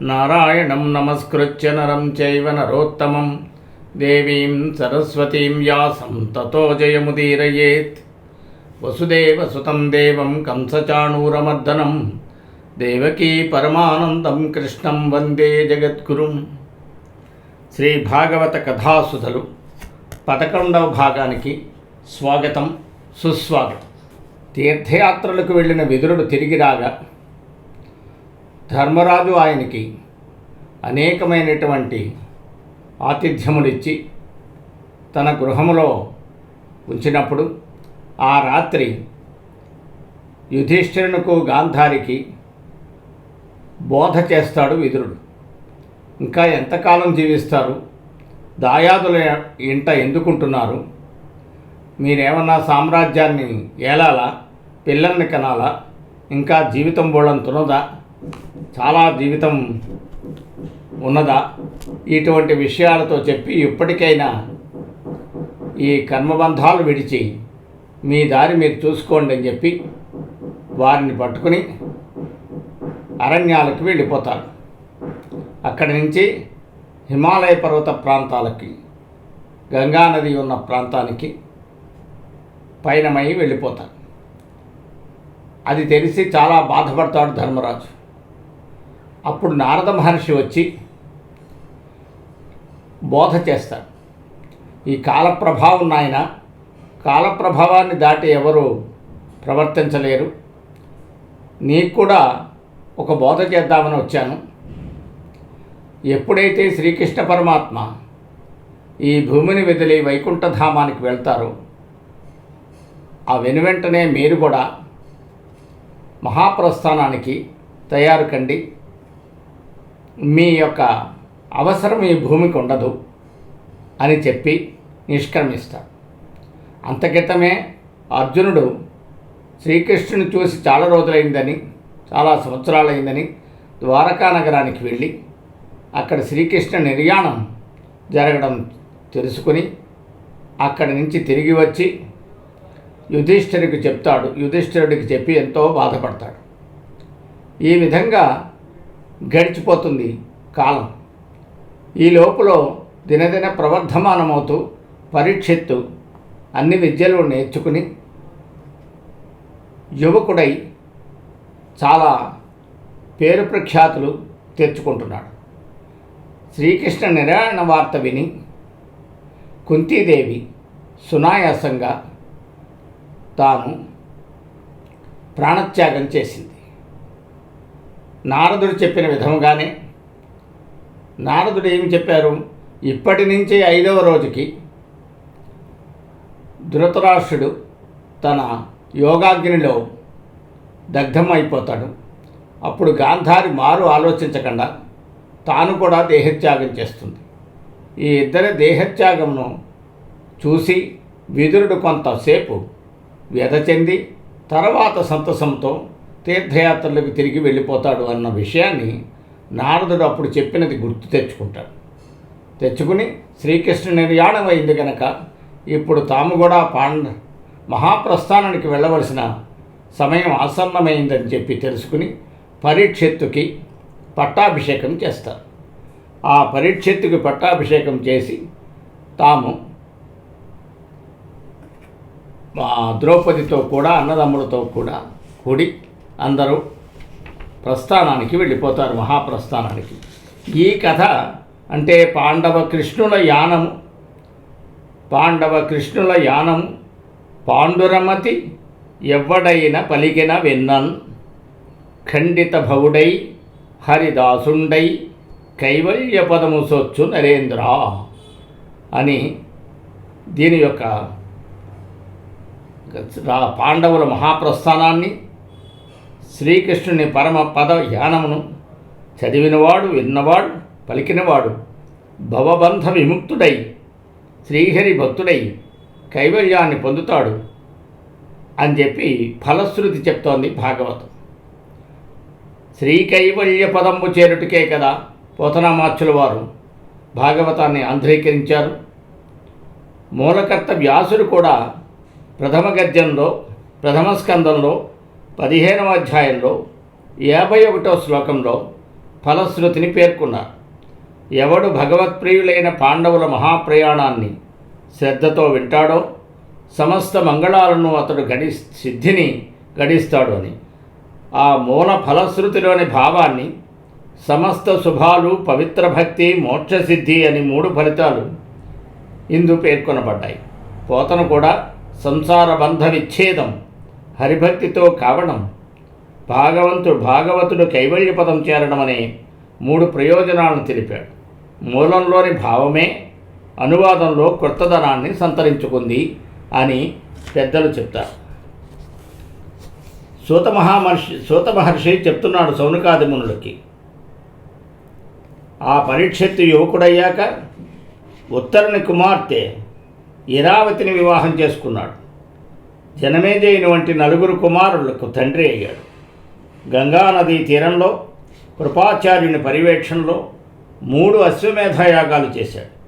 నారాయణం నమస్కృత్య నరం చైవ నరోత్తమం దేవీం సరస్వతీం వ్యాసం తతో జయముదీరయేత్ వసుదేవసుతం దేవం కంసచాణూరమర్దనం దేవకీ పరమానందం కృష్ణం వందే జగద్గురుం శ్రీ భాగవత కథాసుధలు పదకొండవ భాగానికి స్వాగతం సుస్వాగతం। తీర్థయాత్రలకు వెళ్ళిన విదురుడు తిరిగి రాగా ధర్మరాజు ఆయనకి అనేకమైనటువంటి ఆతిథ్యములిచ్చి తన గృహములో ఉంచినప్పుడు ఆ రాత్రి యుధిష్ఠిరునకు గాంధారికి బోధ చేస్తాడు విదురుడు. ఇంకా ఎంతకాలం జీవిస్తారు? దాయాదుల ఇంట ఎందుకుంటున్నారు? మీరేమన్నా సామ్రాజ్యాన్ని ఏలాలా? పిల్లల్ని కనాలా? ఇంకా జీవితం బోళంతున్నదా చాలా జీవితం ఉన్నదా? ఇటువంటి విషయాలతో చెప్పి ఇప్పటికైనా ఈ కర్మబంధాలు విడిచి మీ దారి మీరు చూసుకోండి అని చెప్పి వారిని పట్టుకుని అరణ్యాలకు వెళ్ళిపోతారు. అక్కడి నుంచి హిమాలయ పర్వత ప్రాంతాలకి గంగానది ఉన్న ప్రాంతానికి పయనమై వెళ్ళిపోతారు. అది తెలిసి చాలా బాధపడతాడు ధర్మరాజు. అప్పుడు నారద మహర్షి వచ్చి బోధ చేస్తాడు. ఈ కాల ప్రభావం నాయన కాల ప్రభావాన్ని దాటి ఎవరు ప్రవర్తించలేరు. నీకు కూడా ఒక బోధ చేద్దామని వచ్చాను. ఎప్పుడైతే శ్రీకృష్ణ పరమాత్మ ఈ భూమిని వదిలి వైకుంఠధామానికి వెళ్తారో ఆ వెనువెంటనే మీరు కూడా మహాప్రస్థానానికి తయారు కండి. మీ యొక్క అవసరం ఈ భూమికి ఉండదు అని చెప్పి నిష్క్రమిస్తారు అంతకితమే అర్జునుడు శ్రీకృష్ణుని చూసి చాలా రోజులైందని చాలా సంవత్సరాలైందని ద్వారకా నగరానికి వెళ్ళి అక్కడ శ్రీకృష్ణ నిర్యాణం జరగడం తెలుసుకుని అక్కడి నుంచి తిరిగి వచ్చి యుధిష్ఠిరికి చెప్తాడు. యుధిష్ఠిరుడికి చెప్పి ఎంతో బాధపడతాడు. ఈ విధంగా గడిచిపోతుంది కాలం. ఈ లోపల దినదిన ప్రవర్ధమానమవుతూ పరీక్షిత్తు అన్ని విద్యలు నేర్చుకుని యువకుడై చాలా పేరు ప్రఖ్యాతులు తెచ్చుకుంటున్నాడు. శ్రీకృష్ణ నిరాయణ వార్త విని కుంతీదేవి సునాయాసంగా తాను ప్రాణత్యాగం చేసింది. నారదుడు చెప్పిన విధముగానే. నారదుడు ఏమి చెప్పారు? ఇప్పటి నుంచి ఐదవ రోజుకి ధృతరాష్ట్రుడు తన యోగాగ్నిలో దగ్ధం అయిపోతాడు అప్పుడు గాంధారి మారు ఆలోచించకుండా తాను కూడా దేహత్యాగం చేస్తుంది. ఈ ఇద్దరి దేహత్యాగంను చూసి విదురుడు కొంతసేపు వ్యధ చెంది తర్వాత సంతసంతో తీర్థయాత్రలకు తిరిగి వెళ్ళిపోతాడు అన్న విషయాన్ని నారదుడు అప్పుడు చెప్పినది గుర్తు తెచ్చుకుంటాడు. తెచ్చుకుని శ్రీకృష్ణ నిర్యాణం అయింది కనుక ఇప్పుడు తాము కూడా పాండ మహాప్రస్థానానికి వెళ్ళవలసిన సమయం ఆసన్నమైందని చెప్పి తెలుసుకుని పరీక్షెత్తుకి పట్టాభిషేకం చేస్తారు. ఆ పరీక్షెత్తుకి పట్టాభిషేకం చేసి తాము ద్రౌపదితో కూడా అన్నదమ్ములతో కూడా కూడి అందరూ ప్రస్థానానికి వెళ్ళిపోతారు మహాప్రస్థానానికి. ఈ కథ అంటే పాండవ కృష్ణుల యానము. పాండవ కృష్ణుల యానము పాండురమతి ఎవ్వడైన పలికిన విన్నన్ ఖండిత భవుడై హరిదాసుండై కైవల్య పదము సొచ్చు నరేంద్ర అని దీని యొక్క పాండవుల మహాప్రస్థానాన్ని శ్రీకృష్ణుని పరమ పద యానమును చదివినవాడు విన్నవాడు పలికినవాడు భవబంధ విముక్తుడై శ్రీహరి భక్తుడై కైవల్యాన్ని పొందుతాడు అని చెప్పి ఫలశ్రుతి చెప్తోంది భాగవతం. శ్రీకైవల్య పదంబు చేరుటికే కదా పోతనామాచుల వారు భాగవతాన్ని అంధీకరించారు. మూలకర్త వ్యాసుడు కూడా ప్రథమ గద్యంలో ప్రథమ స్కందంలో పదిహేనవ అధ్యాయంలో యాభై ఒకటో శ్లోకంలో ఫలశ్రుతిని పేర్కొన్నారు. ఎవడు భగవత్ప్రియులైన పాండవుల మహాప్రయాణాన్ని శ్రద్ధతో వింటాడో సమస్త మంగళాలను అతడు గడి సిద్ధిని గడిస్తాడు అని. ఆ మూల ఫలశ్రుతిలోని భావాన్ని సమస్త శుభాలు పవిత్ర భక్తి మోక్షసిద్ధి అని మూడు ఫలితాలు ఇందు పేర్కొనబడ్డాయి. పోతను కూడా సంసార బంధ విచ్ఛేదం హరిభక్తితో కావడం భాగవంతుడు భాగవతుడు కైవల్యపదం చేరడం అనే మూడు ప్రయోజనాలను తెలిపాడు. మూలంలోని భావమే అనువాదంలో కొత్తదనాన్ని సంతరించుకుంది అని పెద్దలు చెప్తారు. సూత మహామహర్షి సూత మహర్షి చెప్తున్నాడు సౌనకాది మునులకి. ఆ పరీక్షత్తు యువకుడయ్యాక ఉత్తరుని కుమార్తె ఇరావతిని వివాహం చేసుకున్నాడు. జనమేజయుని వంటి నలుగురు కుమారులకు తండ్రి అయ్యాడు. గంగానదీ తీరంలో కృపాచార్యుని పర్యవేక్షణలో మూడు అశ్వమేధయాగాలు చేశాడు.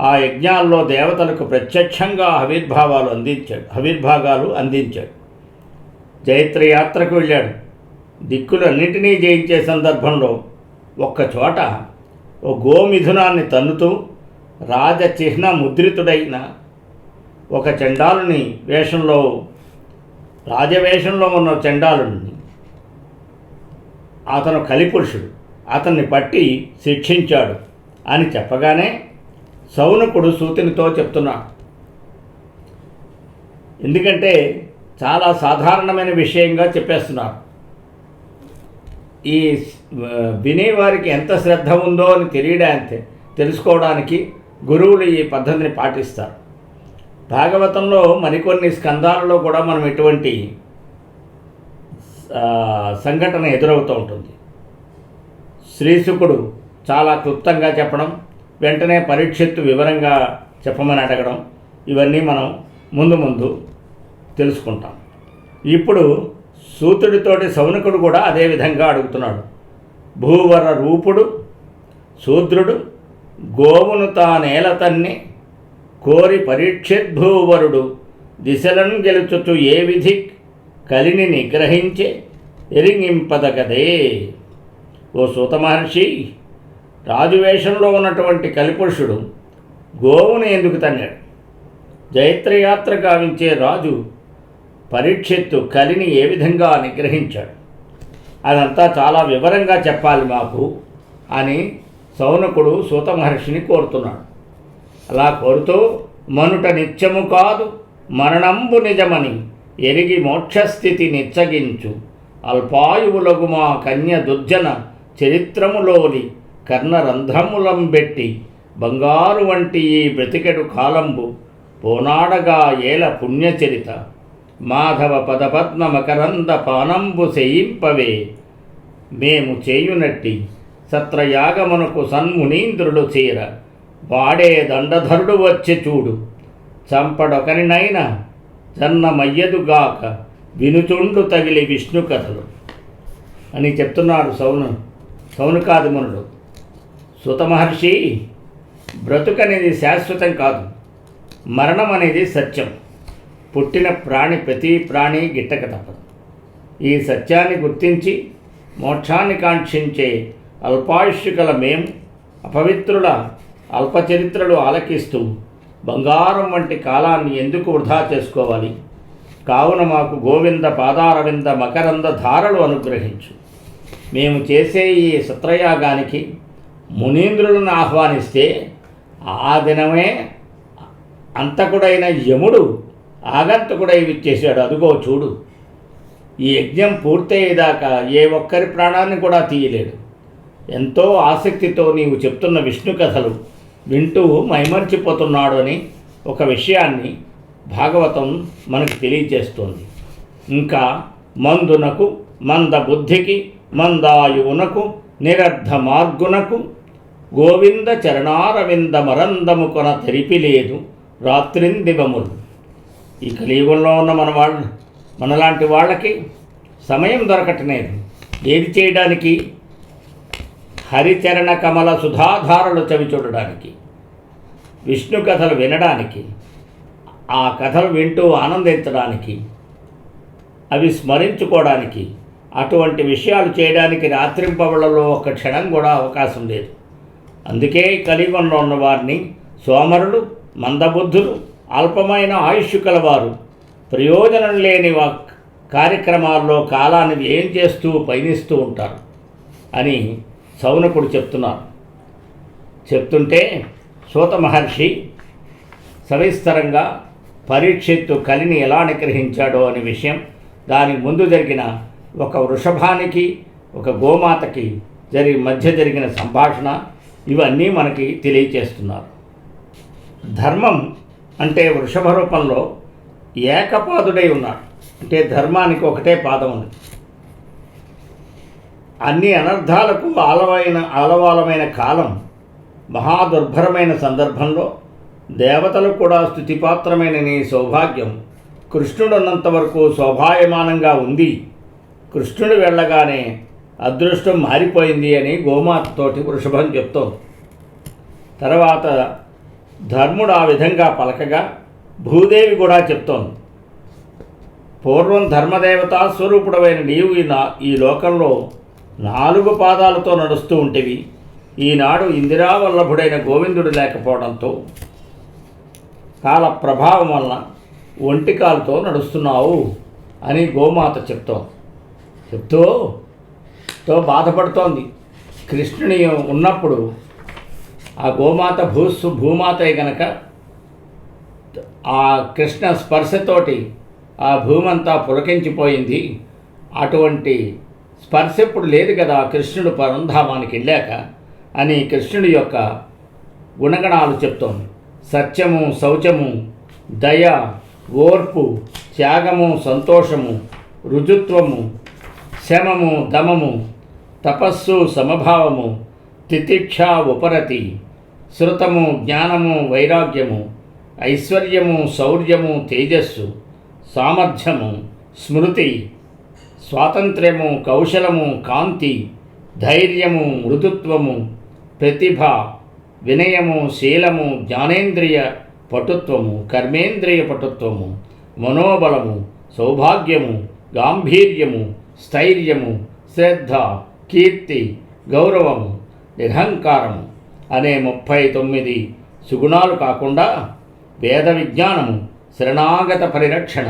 ఆ యజ్ఞాల్లో దేవతలకు ప్రత్యక్షంగా ఆవిర్భావాలు అందించాడు ఆవిర్భాగాలు అందించాడు. జైత్రయాత్రకు వెళ్ళాడు. దిక్కులన్నింటినీ జయించే సందర్భంలో ఒక్కచోట ఓ గోమిథునాన్ని తన్నుతూ రాజచిహ్న ముద్రితుడైన ఒక చండాలుని వేషంలో రాజవేషంలో ఉన్న చండాలుని అతను కలిపురుషుడు అతన్ని పట్టి శిక్షించాడు అని చెప్పగానే సౌనకుడు సూతినితో చెప్తున్నాడు ఎందుకంటే చాలా సాధారణమైన విషయంగా చెప్పేస్తున్నారు. ఈ వినేవారికి ఎంత శ్రద్ధ ఉందో అని తెలియడానికి తెలుసుకోవడానికి గురువులు ఈ పద్ధతిని పాటిస్తారు. భాగవతంలో మరికొన్ని స్కందాలలో కూడా మనం ఇటువంటి సంఘటన ఎదురవుతూ ఉంటుంది. శ్రీశుకుడు చాలా క్లుప్తంగా చెప్పడం వెంటనే పరీక్షిత్తు వివరంగా చెప్పమని అడగడం ఇవన్నీ మనం ముందు ముందు తెలుసుకుంటాం. ఇప్పుడు సూతుడితోటి సౌనకుడు కూడా అదే విధంగా అడుగుతున్నాడు. భూవర రూపుడు శూద్రుడు గోవును తానేల తన్ని కోరి పరీక్షద్భూవరుడు దిశలను గెలుచుచు ఏ విధి కలిని నిగ్రహించే ఎరింగింపదగదే ఓ సూత మహర్షి రాజువేషంలో ఉన్నటువంటి కలిపురుషుడు గోవును ఎందుకు తన్నాడు? జైత్రయాత్ర గావించే రాజు పరీక్షిత్తు కలిని ఏ విధంగా నిగ్రహించాడు? అదంతా చాలా వివరంగా చెప్పాలి మాకు అని సౌనకుడు సూత మహర్షిని కోరుతున్నాడు. అలా కోరుతూ మనుట నిత్యము కాదు మరణంబు నిజమని ఎరిగి మోక్షస్థితి నిచ్చగించు. అల్పాయువులగు మా కన్య దుర్జన చరిత్రములోని కర్ణరంధ్రములంబెట్టి బంగారు వంటి ఈ బ్రతికెడు కాలంబు పోనాడగా ఏల పుణ్యచరిత. మాధవ పదపద్మ మకరంద పానంబు చేయింపవే. మేము చేయునట్టి సత్రయాగమునకు సన్మునీంద్రుడు చేర. వాడే దండధరుడు వచ్చి చూడు. చంపడొకరినైనా జన్నమయ్యదుగాక వినుచుండు తగిలి విష్ణు కథలు. అని చెప్తున్నాడు సౌను. సౌనకాదిమునుడు సుత మహర్షి బ్రతుకనేది శాశ్వతం కాదు. మరణం అనేది సత్యం. పుట్టిన ప్రాణి ప్రతి ప్రాణి గిట్టక తప్పదు. ఈ సత్యాన్ని గుర్తించి మోక్షాన్ని కాంక్షించే అల్పాయుష్యుకల మేము అపవిత్రుల అల్పచరిత్రలు ఆలకిస్తూ బంగారం వంటి కాలాన్ని ఎందుకు వృధా చేసుకోవాలి? కావున మాకు గోవింద పాదారవింద మకరంద ధారలు అనుగ్రహించు. మేము చేసే ఈ సత్రయాగానికి మునీంద్రులను ఆహ్వానిస్తే ఆ దినమే అంతకుడైన యముడు ఆగంతకుడై విచ్చేశాడు. అదుగో చూడు. ఈ యజ్ఞం పూర్తయ్యేదాకా ఏ ఒక్కరి ప్రాణాన్ని కూడా తీయలేడు ఎంతో ఆసక్తితో నీవు చెప్తున్న విష్ణు కథలు వింటూ మైమర్చిపోతున్నాడు అని ఒక విషయాన్ని భాగవతం మనకు తెలియజేస్తోంది. ఇంకా మందునకు మంద బుద్ధికి మందాయువునకు నిరర్ధ మార్గునకు గోవింద చరణారవింద మరందము కొన తెరిపిలేదు రాత్రిందివములు. ఈ కలియుగంలో ఉన్న మన వాళ్ళు మనలాంటి వాళ్ళకి సమయం దొరకటలేదు ఏది చేయడానికి హరిచరణ కమల సుధాధారలు చవి చూడడానికి విష్ణు కథలు వినడానికి ఆ కథలు వింటూ ఆనందించడానికి అవి స్మరించుకోవడానికి అటువంటి విషయాలు చేయడానికి రాత్రింపవళ్ళలో ఒక క్షణం కూడా అవకాశం లేదు. అందుకే ఈ కలియుగంలో ఉన్న వారిని సోమరులు మందబుద్ధులు అల్పమైన ఆయుష్ కలవారు ప్రయోజనం లేని కార్యక్రమాల్లో కాలాన్ని ఏం చేస్తూ పయనిస్తూ ఉంటారు అని సౌనకుడు చెప్తున్నారు చెప్తుంటే సూత మహర్షి సవిస్తరంగా పరీక్షిత్తు కలిని ఎలా నిగ్రహించాడో అనే విషయం దానికి ముందు జరిగిన ఒక వృషభానికి ఒక గోమాతకి జరిగి మధ్య జరిగిన సంభాషణ ఇవన్నీ మనకి తెలియచేస్తున్నారు. ధర్మం అంటే వృషభ రూపంలో ఏకపాదుడై ఉన్నాడు. అంటే ధర్మానికి ఒకటే పాదం ఉంది. అన్ని అనర్థాలకు ఆలవైన ఆలవాలమైన కాలం మహాదుర్భరమైన సందర్భంలో దేవతలు కూడా స్థుతిపాత్రమైన నీ సౌభాగ్యం కృష్ణుడున్నంత వరకు శోభాయమానంగా ఉంది. కృష్ణుడు వెళ్ళగానే అదృష్టం మారిపోయింది అని గోమాతతోటి వృషభం చెప్తోంది. తర్వాత ధర్ముడు ఆ విధంగా పలకగా భూదేవి కూడా చెప్తోంది. పూర్వం ధర్మదేవతా స్వరూపుడమైన నీవు ఈ ఈ లోకంలో నాలుగు పాదాలతో నడుస్తూ ఉంటేవి. ఈనాడు ఇందిరావల్లభుడైన గోవిందుడు లేకపోవడంతో కాల ప్రభావం వలన ఒంటికాలతో నడుస్తున్నావు అని గోమాత చెప్తోంది. చెప్తూ తో బాధపడుతోంది. కృష్ణుని ఉన్నప్పుడు ఆ గోమాత భూస్సు భూమాతే గనక ఆ కృష్ణ స్పర్శతోటి ఆ భూమంతా పులకించిపోయింది. అటువంటి స్పర్శ ఇప్పుడు లేదు కదా కృష్ణుడు పరంధామానికి వెళ్ళాక అని కృష్ణుడి యొక్క గుణగణాలు చెప్తోంది. సత్యము శౌచము దయ ఓర్పు త్యాగము సంతోషము రుజుత్వము శమము దమము తపస్సు సమభావము తితిక్ష ఉపరతి శృతము జ్ఞానము వైరాగ్యము ఐశ్వర్యము శౌర్యము తేజస్సు సామర్థ్యము స్మృతి స్వాతంత్ర్యము కౌశలము కాంతి ధైర్యము మృదుత్వము ప్రతిభ వినయము శీలము జ్ఞానేంద్రియ పటుత్వము కర్మేంద్రియ పటుత్వము మనోబలము సౌభాగ్యము గాంభీర్యము స్థైర్యము శ్రద్ధ కీర్తి గౌరవము నిరహంకారము అనే ముప్పై తొమ్మిది సుగుణాలు కాకుండా వేద విజ్ఞానము శరణాగత పరిరక్షణ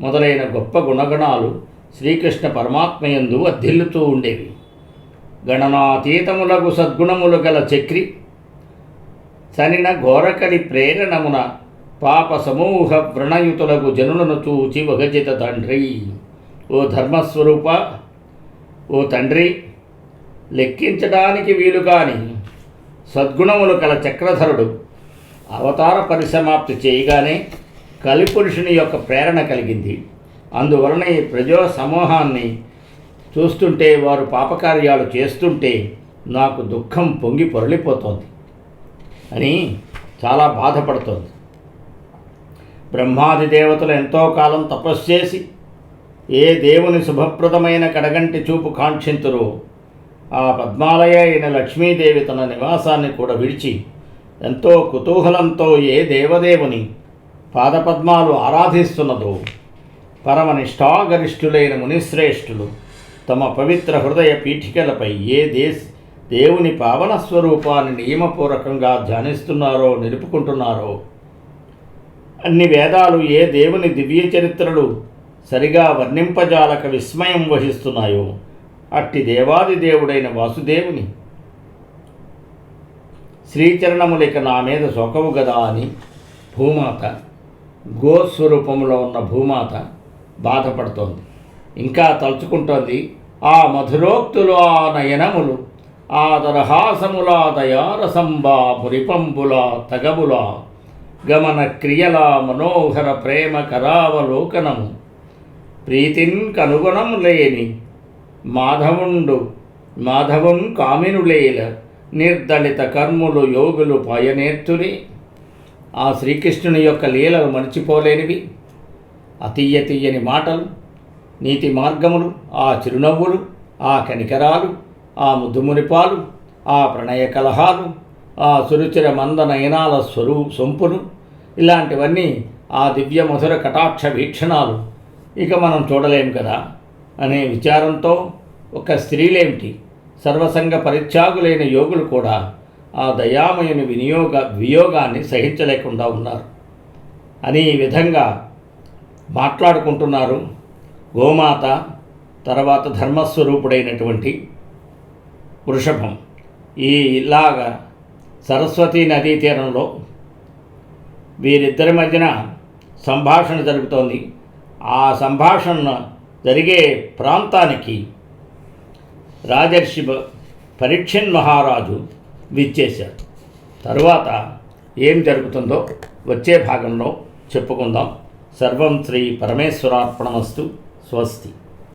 మొదలైన గొప్ప గుణగణాలు శ్రీకృష్ణ పరమాత్మయందు వర్ధిల్లుతూ ఉండేవి. గణనాతీతములకు సద్గుణములు గల చక్రి సనిన ఘోరకలి ప్రేరణమున పాప సమూహ వ్రణయుతులకు జనులను చూచి వగజిత తండ్రి. ఓ ధర్మస్వరూప ఓ తండ్రి లెక్కించడానికి వీలు కాని సద్గుణములు కల చక్రధరుడు అవతార పరిసమాప్తి చేయగానే కలిపురుషుని యొక్క ప్రేరణ కలిగింది. అందువలన ఈ ప్రజా సమూహాన్ని చూస్తుంటే వారు పాపకార్యాలు చేస్తుంటే నాకు దుఃఖం పొంగి పొరలిపోతోంది అని చాలా బాధపడుతోంది. బ్రహ్మాది దేవతలు ఎంతో కాలం తపస్సు చేసి ఏ దేవుని శుభప్రదమైన కడగంటి చూపు కాంక్షింతురో ఆ పద్మాలయ అయిన లక్ష్మీదేవి తన నివాసాన్ని కూడా విడిచి ఎంతో కుతూహలంతో ఏ దేవదేవుని పాదపద్మాలు ఆరాధిస్తున్నదో పరమ నిష్ఠాగరిష్ఠులైన మునిశ్రేష్ఠులు తమ పవిత్ర హృదయ పీఠికలపై ఏ దేశ దేవుని పావన స్వరూపాన్ని నియమపూర్వకంగా ధ్యానిస్తున్నారో నిలుపుకుంటున్నారో? అన్ని వేదాలు ఏ దేవుని దివ్య చరిత్రలు సరిగా వర్ణింపజాలక విస్మయం వహిస్తున్నాయో అట్టి దేవాది దేవుడైన వాసుదేవుని. శ్రీచరణములిక నా మీద సొకవు గదా అని భూమాత గోస్వరూపంలో ఉన్న భూమాత బాధపడుతోంది. ఇంకా తలుచుకుంటోంది ఆ మధురోక్తులు ఆ నయనములు ఆ దరహాసముల దయారసంబా పురిపంబుల తగబుల గమన క్రియల మనోహర ప్రేమ కరావలోకనము ప్రీతిన్ కనుగుణం లేని మాధవుండు మాధవం కామినులేల నిర్దళిత కర్ములు యోగులు పయనేర్తుని ఆ శ్రీకృష్ణుని యొక్క లీలలు మర్చిపోలేనివి. అతీయ తీయని మాటలు నీతి మార్గములు ఆ చిరునవ్వులు ఆ కనికరాలు ఆ ముద్దుమునిపాలు ఆ ప్రణయ కలహాలు ఆ సురుచిర మందనయనాల స్వరూ సొంపులు ఇలాంటివన్నీ ఆ దివ్య మధుర కటాక్ష వీక్షణాలు. ఇక మనం చూడలేం కదా? అనే విచారంతో ఒక స్త్రీలేమిటి సర్వసంగ పరిత్యాగులైన యోగులు కూడా ఆ దయామయుని వినియోగ వియోగాన్ని సహించలేకుండా ఉన్నారు. అని ఈ విధంగా మాట్లాడుకుంటున్నారు. గోమాత తర్వాత ధర్మస్వరూపుడైనటువంటి వృషభం. ఈ ఇలాగా సరస్వతీ నదీ తీరంలో వీరిద్దరి మధ్యన సంభాషణ జరుగుతోంది. ఆ సంభాషణ జరిగే ప్రాంతానికి రాజర్షి పరీక్షన్ మహారాజు విచ్చేశారు. తరువాత ఏం జరుగుతుందో వచ్చే భాగంలో చెప్పుకుందాం. సర్వం శ్రీ పరమేశ్వరార్పణమస్తు. స్వస్తి.